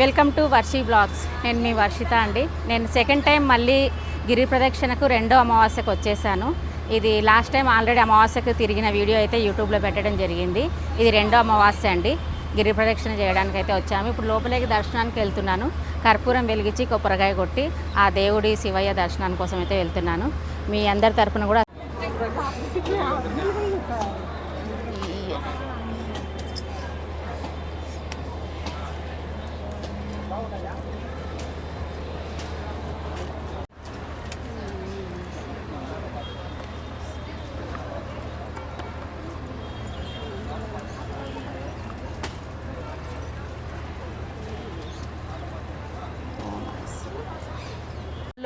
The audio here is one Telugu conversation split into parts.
Welcome to Varshi blogs. నేను మీ వర్షిత అండి. నేను సెకండ్ టైం మళ్ళీ గిరి ప్రదక్షిణకు రెండో అమావాస్యకు వచ్చేసాను. ఇది లాస్ట్ టైం ఆల్రెడీ అమావాస్యకు తిరిగిన వీడియో అయితే యూట్యూబ్లో పెట్టడం జరిగింది. ఇది రెండో అమావాస్య అండి. గిరి ప్రదక్షిణ చేయడానికి అయితే వచ్చాము. ఇప్పుడు లోపలికి దర్శనానికి వెళ్తున్నాను. కర్పూరం వెలిగించి కొబ్బరికాయ కొట్టి ఆ దేవుడి శివయ్య దర్శనం కోసం అయితే వెళ్తున్నాను. మీ అందరి తరపున కూడా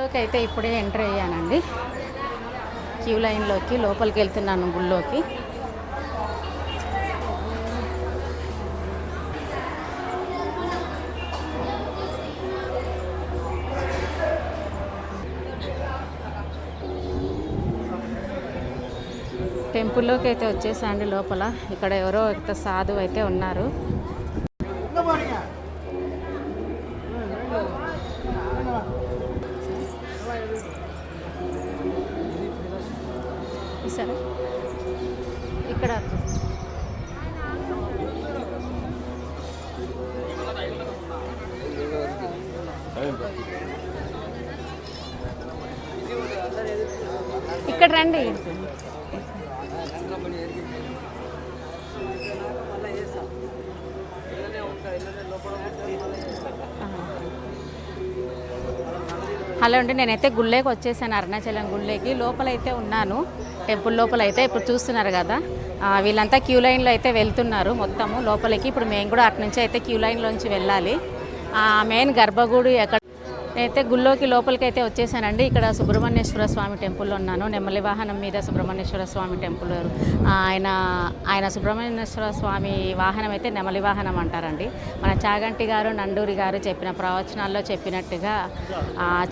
గుళ్ళోకి అయితే ఇప్పుడే ఎంటర్ అయ్యానండి. క్యూ లైన్లోకి లోపలికి వెళ్తున్నాను గుళ్ళోకి. టెంపుల్లోకి అయితే వచ్చేసండి లోపల. ఇక్కడ ఎవరో ఒక సాధువు అయితే ఉన్నారు. చూసారా ఇక్కడ. ఇక్కడ రండి. అలా ఉంటే నేనైతే గుళ్ళేకి వచ్చేసాను అరుణాచలం గుళ్ళేకి. లోపలైతే ఉన్నాను. టెంపుల్ లోపల అయితే ఇప్పుడు చూస్తున్నారు కదా. వీళ్ళంతా క్యూ లైన్లో అయితే వెళ్తున్నారు మొత్తము. లోపలికి ఇప్పుడు మేము కూడా అటు నుంచి అయితే క్యూ లైన్లోంచి వెళ్ళాలి. మెయిన్ గర్భగుడి ఎక్కడ అయితే గుళ్ళోకి లోపలికి అయితే వచ్చేసానండి. ఇక్కడ సుబ్రహ్మణ్యేశ్వర స్వామి టెంపుల్లో ఉన్నాను. నెమ్మలి వాహనం మీద సుబ్రహ్మణ్యేశ్వర స్వామి టెంపుల్ ఆయన ఆయన సుబ్రహ్మణ్యేశ్వర స్వామి వాహనం అయితే నెమలి వాహనం అంటారండి. మన చాగంటి గారు నండూరి గారు చెప్పిన ప్రవచనాల్లో చెప్పినట్టుగా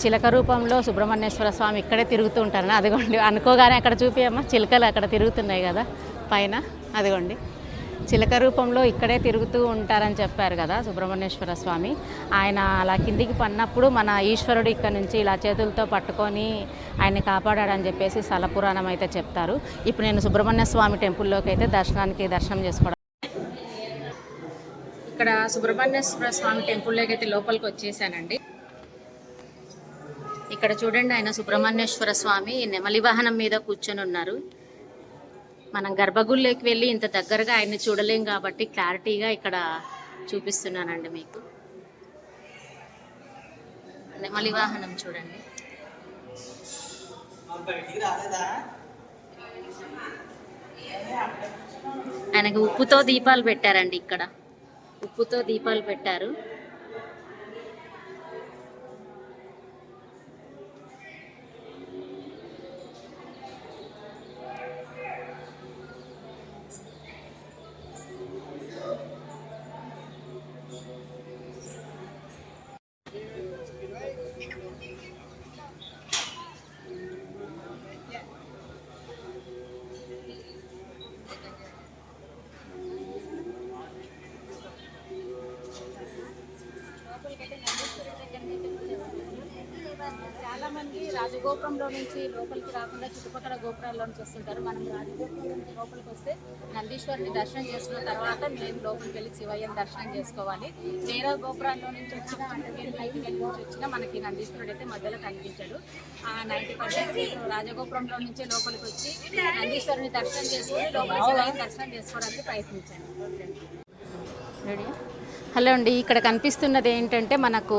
చిలక రూపంలో సుబ్రహ్మణ్యేశ్వర స్వామి ఇక్కడే తిరుగుతూ ఉంటారని అదిగోండి. అనుకోగానే అక్కడ చూపియమ్మా చిలకలు అక్కడ తిరుగుతున్నాయి కదా పైన. అదిగోండి. చిలక రూపంలో ఇక్కడే తిరుగుతూ ఉంటారని చెప్పారు కదా సుబ్రహ్మణ్యేశ్వర స్వామి. ఆయన అలా కిందికి పన్నప్పుడు మన ఈశ్వరుడు ఇక్కడ నుంచి ఇలా చేతులతో పట్టుకొని ఆయన్ని కాపాడాడని చెప్పేసి స్థల పురాణం అయితే చెప్తారు. ఇప్పుడు నేను సుబ్రహ్మణ్య స్వామి టెంపుల్లోకి అయితే దర్శనానికి దర్శనం చేసుకోవడం. ఇక్కడ సుబ్రహ్మణ్యేశ్వర స్వామి టెంపుల్లోకి అయితే లోపలికి వచ్చేసానండి. ఇక్కడ చూడండి ఆయన సుబ్రహ్మణ్యేశ్వర స్వామి నెమలి వాహనం మీద కూర్చొని ఉన్నారు. మనం గర్భగుడిలోకి వెళ్ళి ఇంత దగ్గరగా ఆయన్ని చూడలేం కాబట్టి క్లారిటీగా ఇక్కడ చూపిస్తున్నానండి మీకు. నెమలి వాహనం చూడండి. ఆయనకు ఉప్పుతో దీపాలు పెట్టారండి ఇక్కడ. ఉప్పుతో దీపాలు పెట్టారు. రాజగోపురంలో నుంచి లోపలికి రాకుండా చుట్టుపక్కల గోపురాల్లో నుంచి వస్తుంటారు. మనం రాజగోపురం నుంచి లోపలికి వస్తే నందీశ్వరుని దర్శనం చేసుకున్న తర్వాత మేము లోపలికి వెళ్ళి శివయ్యని దర్శనం చేసుకోవాలి. వేరే గోపురాల్లో నుంచి వచ్చిన అంటే పైకి వెళ్ళి నుంచి వచ్చినా మనకి నందీశ్వరుడు అయితే మధ్యలో కనిపించాడు. ఆ నైన్టీ పర్సెంట్ రాజగోపురంలో నుంచే లోపలికి వచ్చి నందీశ్వరుని దర్శనం చేసుకొని లోపల శివయ్యని దర్శనం చేసుకోవడానికి ప్రయత్నించాను రెడీ హలో అండి ఇక్కడ కనిపిస్తున్నది ఏంటంటే మనకు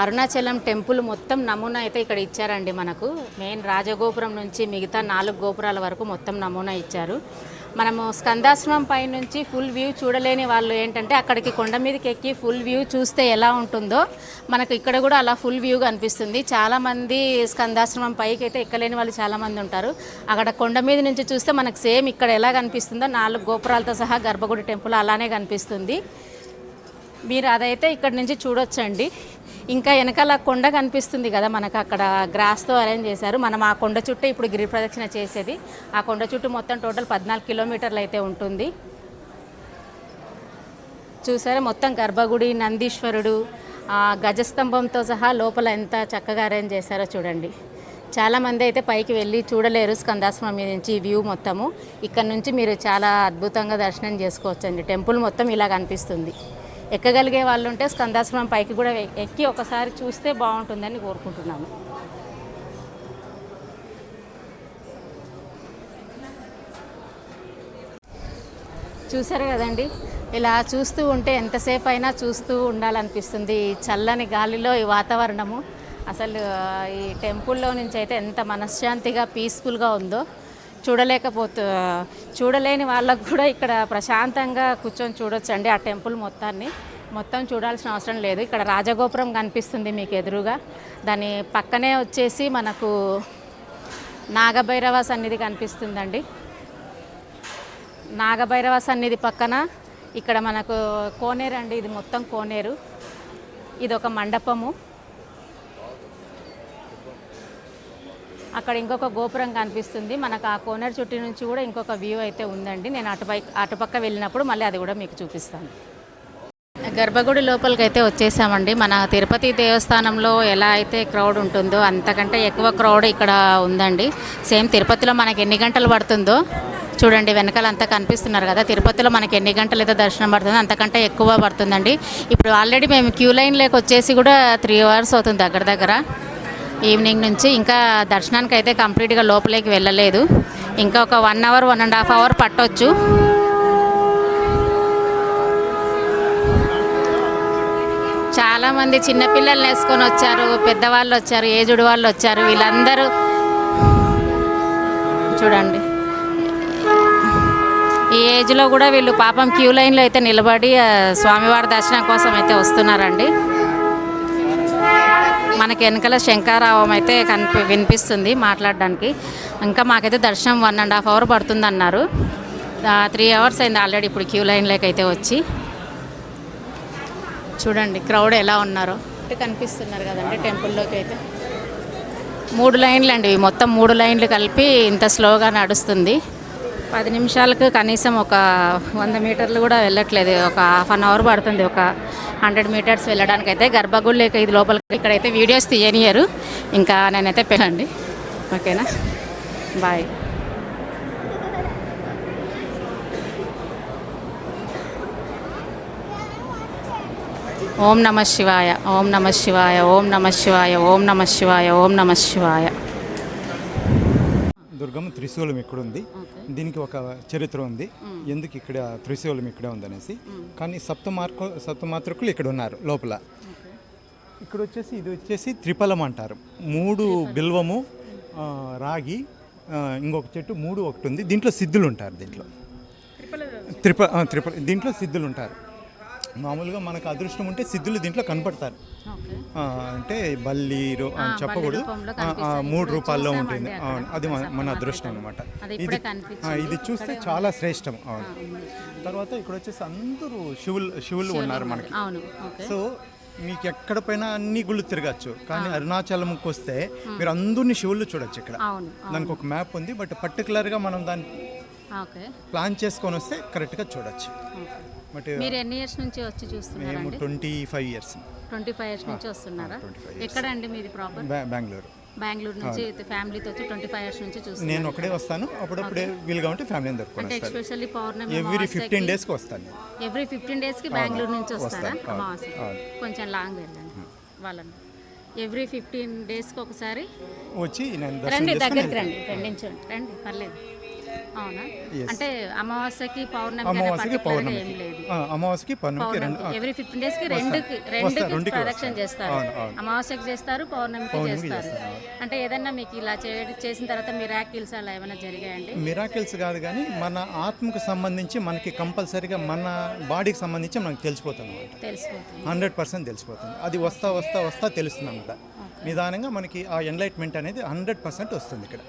అరుణాచలం టెంపుల్ మొత్తం నమూనా అయితే ఇక్కడ ఇచ్చారండి మనకు. మెయిన్ రాజగోపురం నుంచి మిగతా నాలుగు గోపురాల వరకు మొత్తం నమూనా ఇచ్చారు. మనము స్కందాశ్రమం పై నుంచి ఫుల్ వ్యూ చూడలేని వాళ్ళు ఏంటంటే అక్కడికి కొండ మీదకి ఎక్కి ఫుల్ వ్యూ చూస్తే ఎలా ఉంటుందో మనకు ఇక్కడ కూడా అలా ఫుల్ వ్యూ కనిపిస్తుంది. చాలామంది స్కందాశ్రమం పైకి అయితే ఎక్కలేని వాళ్ళు చాలామంది ఉంటారు. అక్కడ కొండ మీద నుంచి చూస్తే మనకు సేమ్ ఇక్కడ ఎలా కనిపిస్తుందో నాలుగు గోపురాలతో సహా గర్భగుడి టెంపుల్ అలానే కనిపిస్తుంది. మీరు అదైతే ఇక్కడ నుంచి చూడొచ్చండి. ఇంకా వెనకాల కొండ కనిపిస్తుంది కదా మనకు అక్కడ గ్రాస్తో అరేంజ్ చేశారు. మనం ఆ కొండ చుట్టూ ఇప్పుడు గిరి ప్రదక్షిణ చేసేది. ఆ కొండ చుట్టూ మొత్తం టోటల్ పద్నాలుగు కిలోమీటర్లు అయితే ఉంటుంది. చూసారా? మొత్తం గర్భగుడి నందీశ్వరుడు ఆ గజస్తంభంతో సహా లోపల ఎంత చక్కగా అరేంజ్ చేశారో చూడండి. చాలామంది అయితే పైకి వెళ్ళి చూడలేరు స్కందాశ్రమం మీద నుంచి వ్యూ మొత్తము. ఇక్కడ నుంచి మీరు చాలా అద్భుతంగా దర్శనం చేసుకోవచ్చండి. టెంపుల్ మొత్తం ఇలా కనిపిస్తుంది. ఎక్కగలిగే వాళ్ళు ఉంటే స్కందాశ్రమం పైకి కూడా ఎక్కి ఒకసారి చూస్తే బాగుంటుందని కోరుకుంటున్నాను చూసారు కదండి? ఇలా చూస్తూ ఉంటే ఎంతసేపు అయినా చూస్తూ ఉండాలనిపిస్తుంది ఈ చల్లని గాలిలో ఈ వాతావరణము. అసలు ఈ టెంపుల్లో నుంచి అయితే ఎంత మనశ్శాంతిగా పీస్ఫుల్గా ఉందో. చూడలేకపోతూ చూడలేని వాళ్ళకు కూడా ఇక్కడ ప్రశాంతంగా కూర్చొని చూడొచ్చు అండి ఆ టెంపుల్ మొత్తాన్ని. మొత్తం చూడాల్సిన అవసరం లేదు. ఇక్కడ రాజగోపురం కనిపిస్తుంది మీకు ఎదురుగా. దాని పక్కనే వచ్చేసి మనకు నాగభైరవ సన్నిధి కనిపిస్తుందండి. నాగభైరవ సన్నిధి పక్కన ఇక్కడ మనకు కోనేరు అండి. ఇది మొత్తం కోనేరు. ఇది ఒక మండపము. అక్కడ ఇంకొక గోపురం కనిపిస్తుంది. మనకు ఆ కోనర్ చుట్టూ నుంచి కూడా ఇంకొక వ్యూ అయితే ఉందండి. నేను అటుపై అటుపక్క వెళ్ళినప్పుడు మళ్ళీ అది కూడా మీకు చూపిస్తాను. గర్భగుడి లోపలికి అయితే వచ్చేసామండి. మన తిరుపతి దేవస్థానంలో ఎలా అయితే క్రౌడ్ ఉంటుందో అంతకంటే ఎక్కువ క్రౌడ్ ఇక్కడ ఉందండి. సేమ్ తిరుపతిలో మనకి ఎన్ని గంటలు పడుతుందో చూడండి వెనకాల అంతా కనిపిస్తున్నారు కదా. తిరుపతిలో మనకి ఎన్ని గంటలు అయితే దర్శనం పడుతుందో అంతకంటే ఎక్కువ పడుతుందండి. ఇప్పుడు ఆల్రెడీ మేము క్యూ లైన్ లేక వచ్చేసి కూడా త్రీ అవర్స్ అవుతుంది దగ్గర దగ్గర. ఈవినింగ్ నుంచి ఇంకా దర్శనానికి అయితే కంప్లీట్గా లోపలికి వెళ్ళలేదు. ఇంకా ఒక one hour one and half hour పట్టొచ్చు. చాలామంది చిన్నపిల్లల్ని వేసుకొని వచ్చారు పెద్దవాళ్ళు వచ్చారు ఏజుడు వాళ్ళు వచ్చారు వీళ్ళందరూ చూడండి. ఈ ఏజ్లో కూడా వీళ్ళు పాపం క్యూ లైన్లో అయితే నిలబడి స్వామివారి దర్శనం కోసం అయితే వస్తున్నారండి. మనకి వెనకాల శంకారావం అయితే కనిపి వినిపిస్తుంది మాట్లాడడానికి. ఇంకా మాకైతే దర్శనం వన్ అండ్ హాఫ్ అవర్ పడుతుంది అన్నారు త్రీ అవర్స్ అయింది ఆల్రెడీ ఇప్పుడు క్యూ లైన్లోకి అయితే వచ్చి. చూడండి క్రౌడ్ ఎలా ఉన్నారో. అంటే కనిపిస్తున్నారు కదండి టెంపుల్లోకి అయితే. మూడు లైన్లు అండి మొత్తం మూడు లైన్లు కలిపి ఇంత స్లోగా నడుస్తుంది. పది నిమిషాలకు కనీసం ఒక వంద మీటర్లు కూడా వెళ్ళట్లేదు. ఒక హాఫ్ అన్ అవర్ పడుతుంది. ఒక హండ్రెడ్ మీటర్స్ వెళ్ళడానికి అయితే గర్భగుడి లేక ఇది లోపలికి ఇక్కడైతే వీడియోస్ తీయనియరు. ఇంకా నేనైతే పెళ్ళండి. ఓకేనా? బాయ్. ఓం నమ శివాయ. ఓం నమ శివాయ. ఓం నమ శివాయ. ఓం నమ శివాయ. ఓం నమ శివాయ. దుర్గమ్మ త్రిశూలం ఇక్కడ ఉంది దీనికి ఒక చరిత్ర ఉంది. ఎందుకు ఇక్కడ త్రిశూలం ఇక్కడే ఉందనేసి. కానీ సప్తమార్కు సప్తమాతృకులు ఇక్కడ ఉన్నారు లోపల. ఇక్కడ వచ్చేసి ఇది వచ్చేసి త్రిపలం అంటారు. మూడు బిల్వము రాగి ఇంకొక చెట్టు మూడు ఒకటి ఉంది. దీంట్లో సిద్ధులు ఉంటారు దీంట్లో. త్రిప ఆ, త్రిపల దీంట్లో సిద్ధులు ఉంటారు. మామూలుగా మనకు అదృష్టం ఉంటే సిద్ధులు దీంట్లో కనపడతారు. అంటే బల్లి ఆ, చెప్పకూడదు. మూడు రూపాల్లో ఉంటుంది. అవును అది మన- అదృష్టం అనమాట ఇది ఇది చూస్తే చాలా శ్రేష్టం. అవును. తర్వాత ఇక్కడ వచ్చేసి అందరూ శివులు శివులు ఉన్నారు మనకి. సో మీకు ఎక్కడ పైన అన్ని గుళ్ళు తిరగచ్చు. కానీ అరుణాచలంకి వస్తే మీరు అందరిని శివుళ్ళు చూడొచ్చు ఇక్కడ. దానికి ఒక మ్యాప్ ఉంది. బట్ పర్టికులర్గా మనం దాన్ని ప్లాన్ చేసుకొని వస్తే కరెక్ట్గా చూడొచ్చు. మీరు ఎన్ని ఇయర్స్ నుంచి వచ్చి మేము చూస్తున్నారండి twenty five years. Twenty five years నుంచి వస్తున్నారా? 25 ఎక్కడ అండి మీది ప్రాపర్? బెంగళూరు బెంగళూరు నుంచి ఫ్యామిలీతో వచ్చి ట్వంటీ ఫైవ్ ఇయర్స్ నుంచి చూస్తున్నారు? నేను ఒకడే వస్తాను. అప్పుడప్పుడే వీలుగా ఉంటే ఫ్యామిలీని వస్తాను. ఎస్పెషల్లీ పౌర్ణమి ఎవ్రీ ఫిఫ్టీన్ డేస్కి వస్తాను. ఎవ్రీ ఫిఫ్టీన్ డేస్కి బెంగళూరు నుంచి వస్తారా. కొంచెం లాంగ్ వెళ్ళండి వాళ్ళని. ఎవ్రీ ఫిఫ్టీన్ డేస్కి ఒకసారి వచ్చి రండి దగ్గరికి. రండి. రెండించండి రండి పర్లేదు. అవునా. అంటే అమావాస్యకి పౌర్ణమి అమావాస్యకి పౌర్ణమికి. ఆ, అమావాస్యకి పౌర్ణమికి రెండు ఎవ్రీ ఫిఫ్టీన్ డేస్కి. రెండుకి రెండుకి ప్రదక్షిణ. చేస్తారు. అమావాస్యకి చేస్తారు పౌర్ణమికి చేస్తారు. అంటే ఏదన్నా మీకు ఇలా చేసిన తర్వాత మిరాకిల్స్ అలా ఏమైనా జరిగాయండి? మిరాకిల్స్ కాదు కానీ మన ఆత్మకు సంబంధించి మనకి కంపల్సరీగా మన బాడీకి సంబంధించి మనకు తెలిసిపోతుంది తెలిసిపోతుంది. హండ్రెడ్ పర్సెంట్ తెలిసిపోతుంది. అది వస్తా వస్తా వస్తా తెలుస్తుంది అనమాట నిదానంగా మనకి ఆ ఎన్లైట్మెంట్ అనేది హండ్రెడ్ పర్సెంట్ వస్తుంది ఇక్కడ.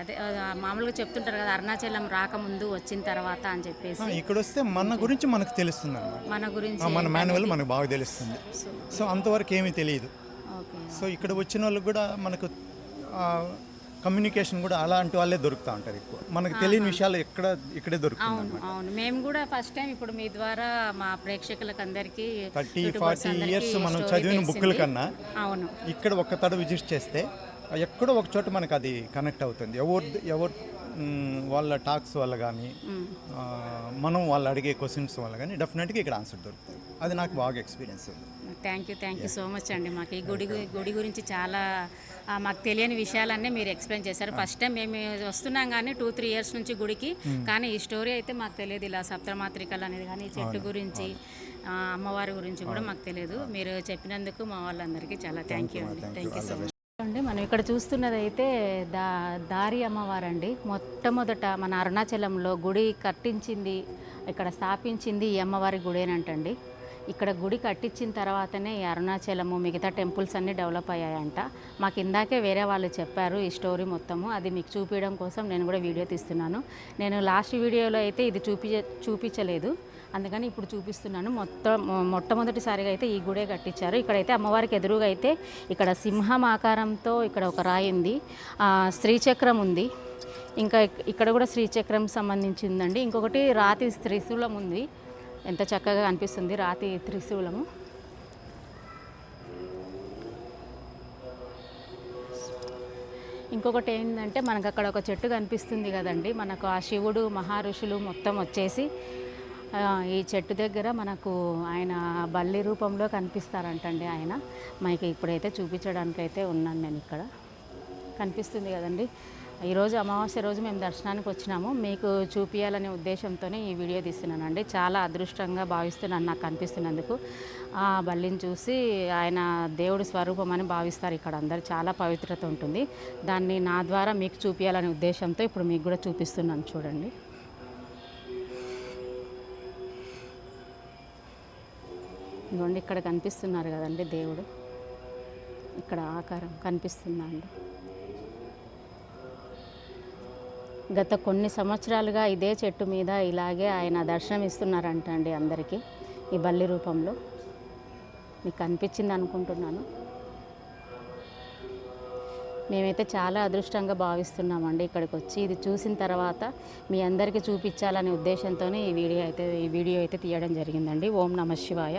అదే మామూలుగా చెప్తుంటారు కదా అరుణాచలం రాకముందు వచ్చిన తర్వాత అని చెప్పేసి. ఇక్కడ వస్తే మన గురించి మనకు తెలుస్తుంది అనమాట మన గురించి మన మాన్యువల్ మనకు బాగా తెలుస్తుంది. సో. అంతవరకు ఏమీ తెలియదు. సో ఇక్కడ వచ్చిన వాళ్ళకి కూడా మనకు కమ్యూనికేషన్ కూడా అలాంటి వాళ్ళే దొరుకుతూ ఉంటారు ఎక్కువ. మనకు తెలియని విషయాలు ఎక్కడ ఇక్కడే దొరుకుతుంది అవును మేము కూడా ఫస్ట్ టైం ఇప్పుడు మీ ద్వారా మా ప్రేక్షకులకు అందరికీ థర్టీ ఫార్టీ ఇయర్స్ మనం చదివిన. బుక్కుల కన్నా అవును. ఇక్కడ ఒక్క తడ విజిట్ చేస్తే ఎక్కడో ఒక చోట మనకు అది కనెక్ట్ అవుతుంది. ఎవరు ఎవరు వాళ్ళ టాక్స్ వల్ల కానీ మనం వాళ్ళు అడిగే క్వశ్చన్స్ వల్ల కానీ డెఫినెట్గా ఇక్కడ ఆన్సర్ దొరుకుతుంది. అది నాకు బాగా ఎక్స్పీరియన్స్ ఉంది. Thank you thank you so much అండి. మాకు ఈ గుడి గుడి గురించి చాలా మాకు తెలియని విషయాలన్నీ మీరు ఎక్స్ప్లెయిన్ చేశారు. ఫస్ట్ టైం మేము వస్తున్నాం కానీ టూ త్రీ ఇయర్స్ నుంచి గుడికి. కానీ ఈ స్టోరీ అయితే మాకు తెలియదు. ఇలా సప్తమాత్రికలు అనేది కానీ చెట్టు గురించి అమ్మవారి గురించి కూడా మాకు తెలియదు. మీరు చెప్పినందుకు మా వాళ్ళందరికీ చాలా థ్యాంక్ యూ అండి. థ్యాంక్ యూ సో మచ్ అండి మనం ఇక్కడ చూస్తున్నది అయితే దా దారి అమ్మవారండి. మొట్టమొదట మన అరుణాచలంలో గుడి కట్టించింది ఇక్కడ స్థాపించింది ఈ అమ్మవారి గుడేనంటండి ఇక్కడ గుడి కట్టించిన తర్వాతనే ఈ అరుణాచలము మిగతా టెంపుల్స్ అన్నీ డెవలప్ అయ్యాయంట. మాకు ఇందాకే వేరే వాళ్ళు చెప్పారు ఈ స్టోరీ మొత్తము. అది మీకు చూపించడం కోసం నేను కూడా వీడియో తీస్తున్నాను. నేను లాస్ట్ వీడియోలో అయితే ఇది చూపి చూపించలేదు. అందుకని ఇప్పుడు చూపిస్తున్నాను. మొత్తం మొట్టమొదటిసారిగా అయితే ఈ గుడే కట్టించారు. ఇక్కడైతే అమ్మవారికి ఎదురుగా అయితే ఇక్కడ సింహం ఆకారంతో ఇక్కడ ఒక రాయి ఉంది. శ్రీచక్రం ఉంది. ఇంకా ఇక్కడ కూడా శ్రీచక్రం సంబంధించిందండి. ఇంకొకటి రాతి త్రిశూలం ఉంది. ఎంత చక్కగా అనిపిస్తుంది రాతి త్రిశూలము. ఇంకొకటి ఏంటంటే మనకు అక్కడ ఒక చెట్టు కనిపిస్తుంది కదండి. మనకు ఆ శివుడు మహర్షులు మొత్తం వచ్చేసి ఈ చెట్టు దగ్గర మనకు ఆయన బల్లి రూపంలో కనిపిస్తారంటండి ఆయన. మనకి ఇప్పుడైతే చూపించడానికి అయితే ఉన్నాను నేను ఇక్కడ. కనిపిస్తుంది కదండి. ఈరోజు అమావాస్య రోజు మేము దర్శనానికి వచ్చినాము. మీకు చూపించాలనే ఉద్దేశంతోనే ఈ వీడియో తీస్తున్నానండి. చాలా అదృష్టంగా భావిస్తున్నాను నాకు కనిపిస్తున్నందుకు ఆ బల్లిని చూసి ఆయన దేవుడి స్వరూపం అని భావిస్తారు ఇక్కడ అందరు. చాలా పవిత్రత ఉంటుంది. దాన్ని నా ద్వారా మీకు చూపించాలనే ఉద్దేశంతో ఇప్పుడు మీకు కూడా చూపిస్తున్నాను చూడండి. ఇదిగోండి ఇక్కడ కనిపిస్తున్నారు కదండి దేవుడు. ఇక్కడ ఆకారం కనిపిస్తుందా అండి గత కొన్ని సంవత్సరాలుగా ఇదే చెట్టు మీద ఇలాగే ఆయన దర్శనం ఇస్తున్నారంట అండి అందరికీ ఈ బల్లి రూపంలో. మీకు కనిపించింది అనుకుంటున్నాను. మేమైతే చాలా అదృష్టంగా భావిస్తున్నామండి ఇక్కడికి వచ్చి ఇది చూసిన తర్వాత మీ అందరికీ చూపించాలనే ఉద్దేశంతోనే ఈ వీడియో అయితే ఈ వీడియో అయితే తీయడం జరిగిందండి. ఓం నమ శివాయ.